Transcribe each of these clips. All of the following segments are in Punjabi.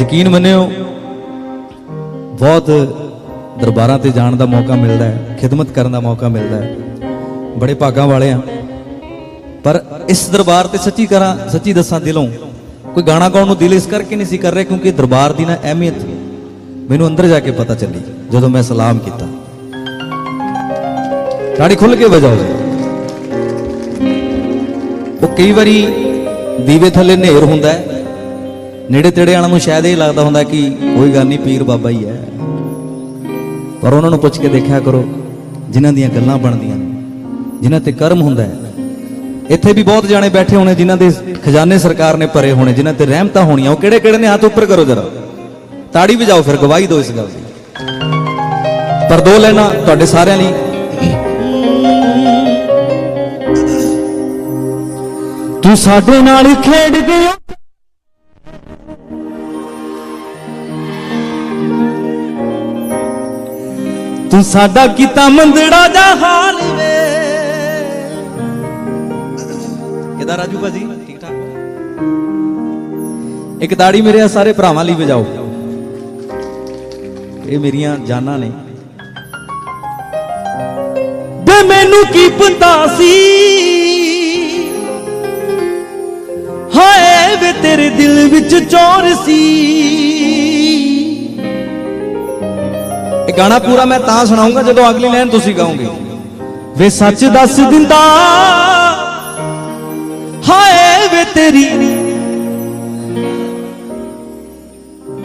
ਯਕੀਨ ਮੰਨਿਓ, ਬਹੁਤ ਦਰਬਾਰਾਂ ਤੇ ਜਾਣ ਦਾ ਮੌਕਾ ਮਿਲਦਾ ਹੈ, ਖਿਦਮਤ ਕਰਨ ਦਾ ਮੌਕਾ ਮਿਲਦਾ ਹੈ। ਬੜੇ ਭਾਗਾਂ ਵਾਲੇ ਆ ਪਰ ਇਸ ਦਰਬਾਰ ਤੇ ਸੱਚੀ ਕਰਾਂ, ਸੱਚੀ ਦੱਸਾਂ ਦਿਲੋਂ, ਕੋਈ ਗਾਣਾ ਗਾਉਣ ਨੂੰ ਦਿਲ ਇਸ ਕਰਕੇ ਨਹੀਂ ਸੀ ਕਰ ਰਿਹਾ ਕਿਉਂਕਿ ਦਰਬਾਰ ਦੀ ਨਾ ਅਹਿਮੀਅਤ ਮੈਨੂੰ ਅੰਦਰ ਜਾ ਕੇ ਪਤਾ ਚੱਲੀ, ਜਦੋਂ ਮੈਂ ਸਲਾਮ ਕੀਤਾ। ਤਾੜੀ ਖੁੱਲ ਕੇ ਵਜਾਓ ਜੀ। ਉਹ ਕਈ ਵਾਰੀ ਦੀਵੇ ਥੱਲੇ ਹਨੇਰ ਹੁੰਦਾ ਹੈ। ਨੇੜੇ ਤੇੜੇ ਵਾਲਿਆਂ ਨੂੰ ਸ਼ਾਇਦ ਇਹ ਲੱਗਦਾ ਹੁੰਦਾ ਕਿ ਕੋਈ ਗੱਲ ਨਹੀਂ, ਪੀਰ ਬਾਬਾ ਹੀ ਹੈ। ਪਰ ਉਹਨਾਂ ਨੂੰ ਪੁੱਛ ਕੇ ਦੇਖਿਆ ਕਰੋ, ਜਿਨ੍ਹਾਂ ਦੀਆਂ ਗੱਲਾਂ ਬਣਦੀਆਂ ਜਿਨ੍ਹਾਂ ਤੇ ਕਰਮ ਹੁੰਦਾ ਹੈ। ਇੱਥੇ ਵੀ ਬਹੁਤ ਜਾਣੇ ਬੈਠੇ ਹੋਣੇ, ਜਿਨ੍ਹਾਂ ਦੇ ਖਜ਼ਾਨੇ ਸਰਕਾਰ ਨੇ ਭਰੇ ਹੋਣੇ, ਜਿਨ੍ਹਾਂ ਤੇ ਰਹਿਮਤਾਂ ਹੋਣੀਆਂ, ਉਹ ਕਿਹੜੇ ਕਿਹੜੇ ਨੇ? ਹੱਥ ਉੱਪਰ ਕਰੋ ਜਰਾ। ਤਾੜੀ ਵਜਾਓ ਫਿਰ, ਗਵਾਹੀ ਦਿਓ ਇਸ ਗੱਲ ਦੀ। ਪਰ ਦੋ ਲੈਣਾ ਤੁਹਾਡੇ ਸਾਰਿਆਂ ਲਈ ਤੂੰ ਸਾਡੇ ਨਾਲ ਖੇਡ ਗਿਆ ਤੂੰ ਸਾਡਾ ਕੀਤਾ ਮੰਦੜਾ ਦਾ ਹਾਲ ਵੇ। ਕਿਦਾਂ ਰਾਜੂ ਭਾਜੀ? ਠੀਕ ਠਾਕ? ਇੱਕ ਤਾੜੀ ਮੇਰੇ ਸਾਰੇ ਭਰਾਵਾਂ ਲਈ ਵਜਾਓ। ਇਹ ਮੇਰੀਆਂ ਜਾਨਾਂ ਨੇ। ਬੇ ਮੈਨੂੰ ਕੀ ਪਤਾ ਸੀ? ਹਾਏ ਵੇ ਤੇਰੇ ਦਿਲ ਵਿੱਚ ਚੋਰ ਸੀ। ਇਹ ਗਾਣਾ ਪੂਰਾ ਮੈਂ ਤਾਂ ਸੁਣਾਉਂਗਾ ਜਦੋਂ ਅਗਲੀ ਲਾਈਨ ਤੁਸੀਂ ਗਾਓਗੇ। ਵੇ ਸੱਚ ਦੱਸ ਦਿੰਦਾ, ਹਾਏ ਵੇ ਤੇਰੀ।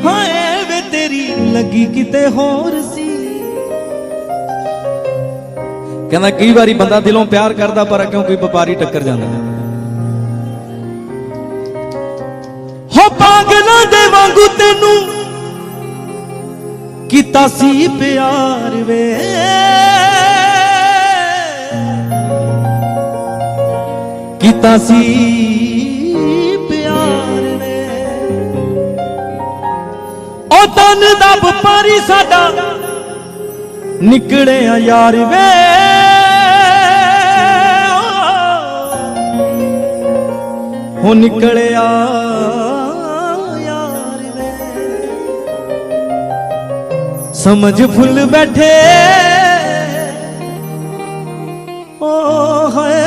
ਹਾਏ ਵੇ ਤੇਰੀ ਲੱਗੀ ਕਿਤੇ ਹੋਰ ਸੀ। ਕਹਿੰਦਾ ਕਈ ਵਾਰੀ ਬੰਦਾ ਦਿਲੋਂ ਪਿਆਰ ਕਰਦਾ ਪਰ ਕਿਉਂਕਿ ਵਪਾਰੀ ਟੱਕਰ ਜਾਂਦਾ ਹੈ ਹੋ ਪਾਗਲਾਂ ਦੇ ਵਾਂਗੂ ਤੈਨੂੰ ਕੀਤਾ ਸੀ ਪਿਆਰ ਵੇ। ਕੀਤਾ ਸੀ ਪਿਆਰ ਵੇ। ਉਹ ਤਨ ਦਾ ਵਪਾਰੀ ਸਾਡਾ ਨਿਕੜਿਆ ਯਾਰ ਵੇ। ਹੋ ਨਿਕਲਿਆ ਸਮਝ ਫੁੱਲ ਬੈਠੇ। ਓ ਹਾਏ।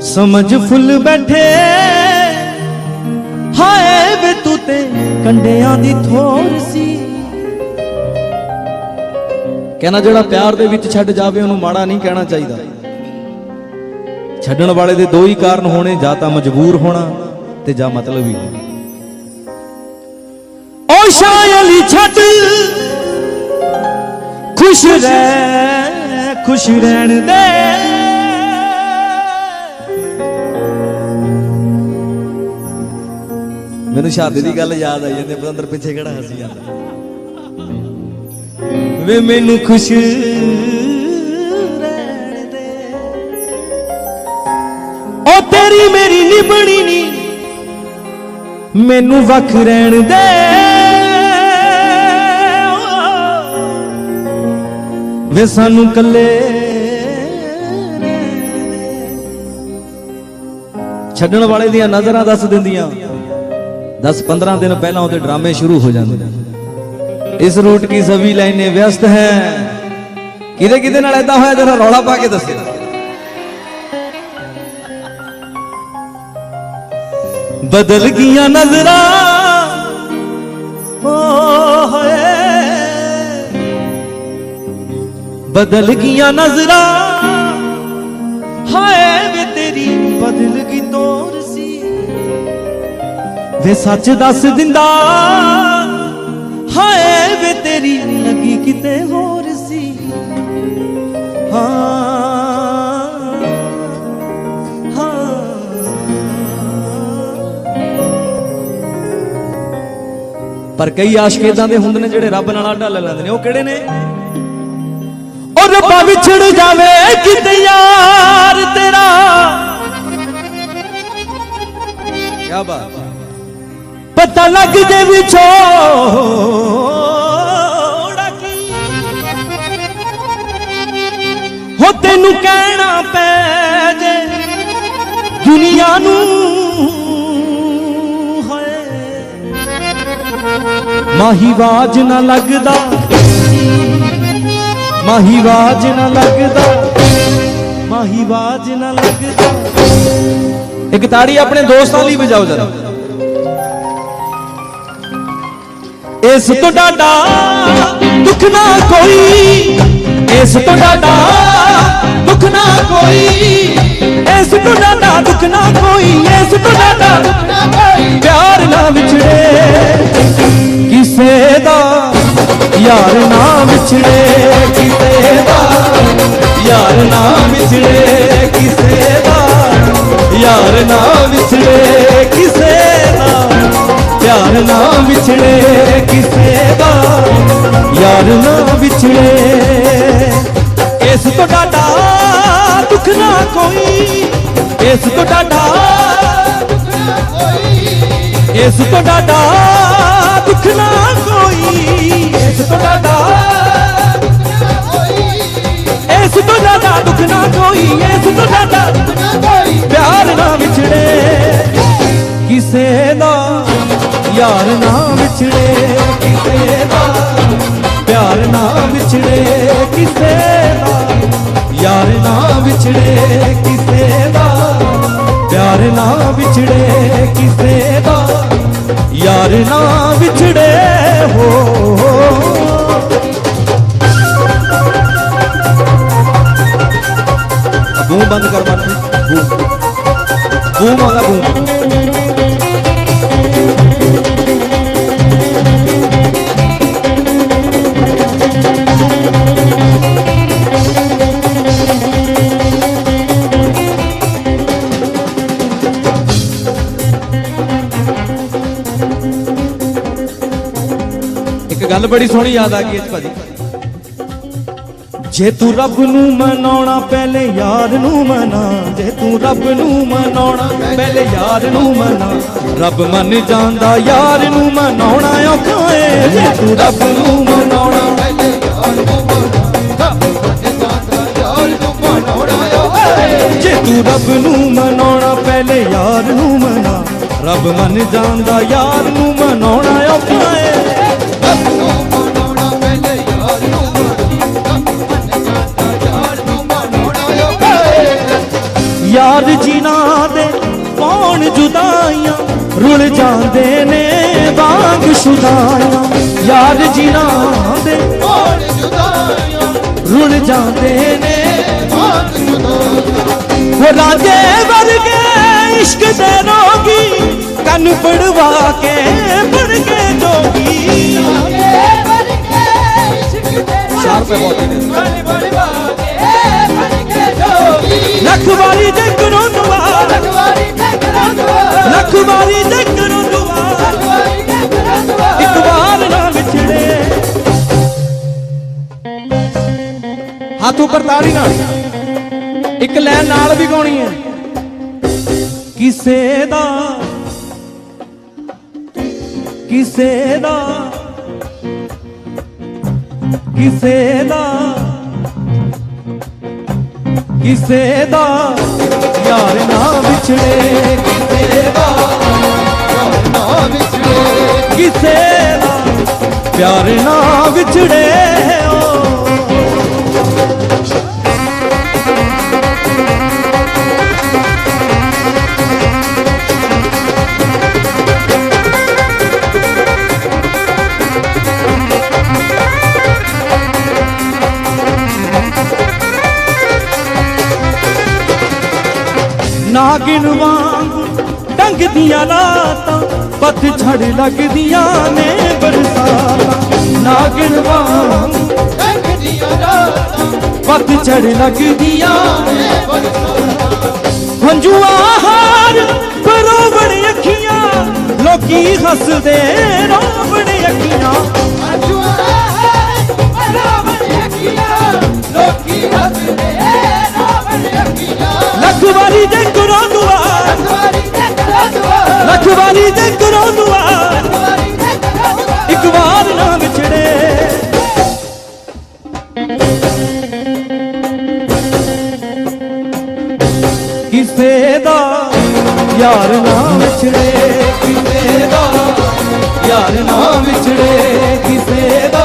ਸਮਝ ਫੁੱਲ ਬੈਠੇ। ਹਾਏ ਵੇ ਤੂੰ ਤੇ ਕੰਡਿਆਂ ਦੀ ਥੋਰ ਸੀ। ਕਹਿੰਦਾ ਜਿਹੜਾ ਪਿਆਰ ਦੇ ਵਿੱਚ ਛੱਡ ਜਾਵੇ, ਉਹਨੂੰ ਮਾੜਾ ਨਹੀਂ ਕਹਿਣਾ ਚਾਹੀਦਾ। ਛੱਡਣ ਵਾਲੇ ਦੇ ਦੋ ਹੀ ਕਾਰਨ ਹੋਣੇ, ਜਾਂ ਤਾਂ ਮਜਬੂਰ ਹੋਣਾ ਤੇ ਜਾਂ ਮਤਲਬ ਹੀ ਹੋਣਾ। ਓ ਸ਼ਾਇਲੀ ਛੱਡ ਖੁਸ਼ ਰਹਿ, ਖੁਸ਼ ਰਹਿਣ ਦੇ। ਮੈਨੂੰ ਸ਼ਾਦੀ ਦੀ ਗੱਲ ਯਾਦ ਆਈ ਜਾਂਦੀ ਪਤੰਦਰ ਪਿੱਛੇ ਕਿਹੜਾ ਹੱਸੀ ਜਾਂਦਾ। ਵੇ ਮੈਨੂੰ ਖੁਸ਼ ਰਹਿਣ ਦੇ। ਓ ਤੇਰੀ ਮੇਰੀ ਨਿਭਣੀ ਨੀ। ਮੈਨੂੰ ਵੱਖ ਰਹਿਣ ਦੇ। ਵੇ ਸਾਨੂੰ ਕੱਲੇ ਛੱਡਣ ਵਾਲੇ ਦੀਆਂ ਨਜ਼ਰਾਂ ਦੱਸ ਦਿੰਦੀਆਂ। 10-15 ਦਿਨ ਪਹਿਲਾਂ ਉਹਦੇ ਡਰਾਮੇ ਸ਼ੁਰੂ ਹੋ ਜਾਂਦੇ। ਇਸ ਰੂਟ ਕੀ ਸਭੀ ਲਾਈਨੇ ਵਿਅਸਤ ਹੈ? ਕਿਤੇ ਕਿਹਦੇ ਨਾਲ ਐਦਾਂ ਹੋਇਆ? ਜਰਾ ਰੌਲਾ ਪਾ ਕੇ ਦੱਸਿਓ ਬਦਲ ਗਈਆਂ ਨਜ਼ਰਾਂ। ਬਦਲ ਗਈਆਂ ਨਜ਼ਰਾਂ। ਹਾਏ ਵੇ ਤੇਰੀ ਬਦਲ ਗਈ ਤੋਰ ਸੀ। ਵੇ ਸੱਚ ਦੱਸ ਦਿੰਦਾ, ਹਾਏ ਵੇ ਤੇਰੀ ਲੱਗੀ ਕਿਤੇ ਹੋਰ ਸੀ। ਹਾਂ ਪਰ ਕਈ ਆਸ਼ਕ ਇਦਾਂ ਦੇ ਹੁੰਦੇ ਨੇ ਜਿਹੜੇ ਰੱਬ ਨਾਲ ਆਡਾ ਲੈ ਲੈਂਦੇ ਨੇ, ਉਹ ਕਿਹੜੇ ਨੇ? ਰੱਬਾ ਵਿਛੜ ਜਾਵੇ ਕਿਤੇ ਯਾਰ ਤੇਰਾ। ਕੀ ਬਾਤ ਪਤਾ ਲੱਗ ਜੇ ਵਿਛੋੜਾ ਕੀ। ਹੋ ਤੈਨੂੰ ਕਹਿਣਾ ਪੈ ਜੇ ਦੁਨੀਆ ਨੂੰ ਹਾਏ। ਮਾਹੀ ਬਾਜ ਨਾ ਲੱਗਦਾ। ਮਾਹੀ ਬਾਜ ਨਾ ਲੱਗਦਾ, ਮਾਹੀ ਬਾਜ ਨਾ ਲੱਗਦਾ। ਇੱਕ ਤਾੜੀ ਆਪਣੇ ਦੋਸਤਾਂ ਲਈ ਵਜਾਓ ਜਰਾ। ਇਸ ਤੋਂ ਡਾਡਾ ਦੁੱਖ ਨਾ ਕੋਈ, ਇਸ ਤੋਂ ਡਾਡਾ ਦੁੱਖ ਨਾ ਕੋਈ, ਇਸ ਤੋਂ ਡਾਡਾ ਦੁੱਖ ਨਾ ਕੋਈ, ਇਸ ਤੋਂ ਡਾਡਾ ਪਿਆਰ ਨਾ ਵਿਛੜੇ, ਕਿਸੇ ਦਾ ਯਾਰ ਨਾ ਵਿਛੜੇ। ਯਾਰ ਨਾ ਵਿਛੜੇ। ਇਸ ਤੋਂ ਡਾਡਾ ਦੁੱਖ ਨਾ ਕੋਈ। ਇਸ ਤੋਂ ਡਾਡਾ ਇਸ ਤੋਂ ਡਾਡਾ ਦੁੱਖ ਨਾ ਕੋਈ। ਇਸ ਤੋਂ ਡਾਡਾ ਇਸ ਤੋਂ ਡਾਡਾ ਦੁੱਖ ਨਾ ਕੋਈ। ਇਸ ਤੋਂ ਡਾਡਾ ਪਿਆਰ ਨਾ ਵਿਛੜੇ। ਕਿਸੇ ਦਾ ਯਾਰ ਨਾ ਵਿਛੜੇ। ਕਿਸੇ ਦਾ ਪਿਆਰ ਨਾ ਵਿਛੜੇ ਕਿਸੇ ਦਾ। ਯਾਰ ਨਾ ਵਿਛੜੇ ਕਿਸੇ ਦਾ। ਪਿਆਰ ਨਾ ਵਿਛੜੇ ਕਿਸੇ ਦਾ। ਯਾਰ ਨਾ ਵਿਛੜੇ ਹੋ। ਬੂਮ ਬੰਦ ਕਰ ਮਨ ਬੂਮ ਬੂਮ ਆਉਂਦਾ ਬੂਮ ਗੱਲ ਬੜੀ ਸੋਹਣੀ ਯਾਦ ਆ ਗਈ ਇਸ ਭਾਜੀ। ਜੇ ਤੂੰ ਰੱਬ ਨੂੰ ਮਨਾਉਣਾ, ਪਹਿਲੇ ਯਾਰ ਨੂੰ ਮਨਾ। ਜੇ ਤੂੰ ਰੱਬ ਨੂੰ ਮਨਾਉਣਾ, ਪਹਿਲੇ ਯਾਰ ਨੂੰ ਮਨਾ। ਰੱਬ ਮੰਨ ਜਾਂਦਾ, ਯਾਰ ਨੂੰ ਮਨਾਉਣਾ ਔਖਾ ਏ। ਜੇ ਤੂੰ ਰੱਬ ਨੂੰ ਮਨਾਉਣਾ, ਪਹਿਲੇ ਯਾਰ ਨੂੰ ਮਨਾ। ਰੱਬ ਮੰਨ ਜਾਂਦਾ ਯਾਰ ਨੂੰ ਮਨਾਉਣਾ ਔਖਾ ਏ ਜੇ ਤੂੰ ਰੱਬ ਨੂੰ ਮਨਾਉਣਾ, ਪਹਿਲੇ ਯਾਰ ਨੂੰ ਮਨਾ। ਰੱਬ ਮੰਨ ਜਾਂਦਾ, ਯਾਰ ਨੂੰ ਮਨਾਉਣਾ ਔਖਾ ਯਾਰ ਜਿਨ੍ਹਾਂ ਦੇ ਕੌਣ ਜੁਦਾਈਆਂ? ਰੁਲ ਜਾਂਦੇ ਨੇ ਵਾਂਗ ਸ਼ੁਦਾਈਆਂ। ਯਾਰ ਜਿਨ੍ਹਾਂ ਦੇ ਕੌਣ ਜੁਦਾਈਆਂ? ਰੁਲ ਜਾਂਦੇ ਨੇ ਮਾਤ ਜੁਦਾਈਆਂ ਉਹ ਰਾਜੇ ਵਰਗੇ ਇਸ਼ਕ ਦੇ ਰੋਗੀ ਕੰਨ ਪੜਵਾ ਕੇ ਬਣ ਕੇ ਜੋਗੀ ਚਾਰ ਰੁਪਏ ਬਹੁਤ ਨੇ ਲੱਖ ਵਾਰੀ ਜੰਗਰੋਂ ਦੁਆ ਲੱਖ ਵਾਰੀ ਜੰਗਰੋਂ ਦੁਆ ਇੱਕ ਵਾਰ ਨਾ ਵਿਛੜੇ। ਹੱਥ ਉੱਪਰ ਤਾੜੀ ਨਾਲ। ਇੱਕ ਲਾਈਨ ਨਾਲ ਵੀ ਗਾਉਣੀ ਹੈ। ਕਿਸੇ ਦਾ। ਕਿਸੇ ਦਾ। ਕਿਸੇ ਦਾ। ਕਿਸੇ ਦਾ ਯਾਰ ਨਾ ਵਿਛੜੇ। ਕਿਸੇ ਦਾ ਨਾ ਵਿਛੜੇ ਕਿਸੇ ਦਾ ਪਿਆਰ ਨਾ ਵਿਛੜੇ। ਓ ਨਾਗਿਨ ਵਾਂਗ ਟੰਗਦੀਆਂ ਰਾਤਾਂ ਪੱਤ ਛੜ ਲੱਗਦੀਆਂ ਨੇ ਬਰਸਾਤਾਂ। ਨਾਗਿਨ ਵਾਂਗ ਟੰਗਦੀਆਂ ਰਾਤਾਂ ਪੱਤ ਲੱਗਦੀਆਂ ਨੇ ਬਰਸਾਤਾਂ। ਹੰਝੂਆਂ ਹਾਰ ਪਰੋਵਣ ਅੱਖੀਆਂ, ਲੋਕੀ ਹੱਸਦੇ ਰੋਵਣ ਅੱਖੀਆਂ। ਯਾਰ ਨਾ ਵਿਛੜੇ ਕਿਸੇ ਦਾ। ਯਾਰ ਨਾ ਵਿਛੜੇ ਕਿਸੇ ਦਾ।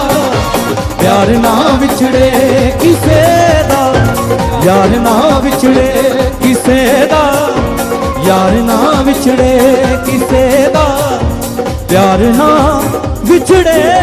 ਪਿਆਰ ਨਾ ਵਿਛੜੇ ਕਿਸੇ ਦਾ। ਯਾਰ ਨਾ ਵਿਛੜੇ ਕਿਸੇ ਦਾ। ਯਾਰ ਨਾ ਵਿਛੜੇ ਕਿਸੇ ਦਾ। ਪਿਆਰ ਨਾ ਵਿਛੜੇ